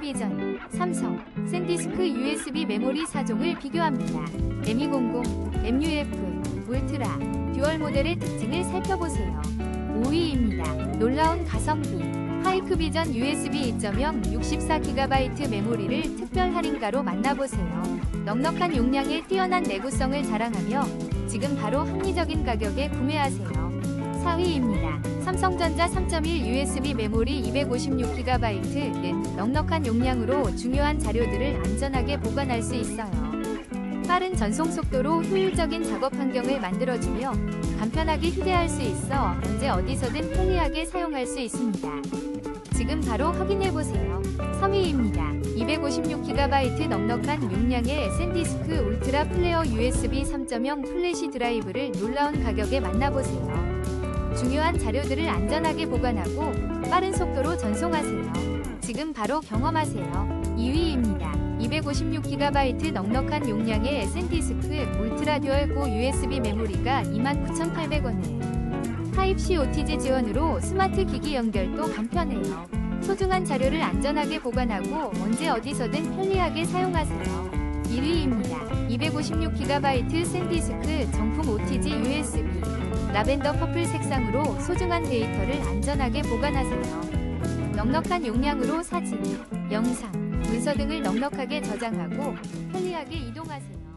하이크비전, 삼성, 샌디스크 USB 메모리 4종을 비교합니다. M200, MUF, 울트라, 듀얼 모델의 특징을 살펴보세요. 5위입니다. 놀라운 가성비. 하이크비전 USB 2.0 64GB 메모리를 특별 할인가로 만나보세요. 넉넉한 용량에 뛰어난 내구성을 자랑하며 지금 바로 합리적인 가격에 구매하세요. 4위입니다. 삼성전자 3.1 USB 메모리 256GB는 넉넉한 용량으로 중요한 자료들을 안전하게 보관할 수 있어요. 빠른 전송 속도로 효율적인 작업 환경을 만들어주며 간편하게 휴대할 수 있어 언제 어디서든 편리하게 사용할 수 있습니다. 지금 바로 확인해보세요. 3위입니다. 256GB 넉넉한 용량의 샌디스크 울트라 플레어 USB 3.0 플래시 드라이브를 놀라운 가격에 만나보세요. 중요한 자료들을 안전하게 보관하고 빠른 속도로 전송하세요. 지금 바로 경험하세요. 2위입니다. 256GB 넉넉한 용량의 샌디스크 울트라 듀얼 고 USB 메모리가 29,800원에 타입C OTG 지원으로 스마트 기기 연결도 간편해요. 소중한 자료를 안전하게 보관하고 언제 어디서든 편리하게 사용하세요. 1위입니다. 256GB 샌디스크 정품 OTG USB 라벤더 퍼플 색상으로 소중한 데이터를 안전하게 보관하세요. 넉넉한 용량으로 사진, 영상, 문서 등을 넉넉하게 저장하고 편리하게 이동하세요.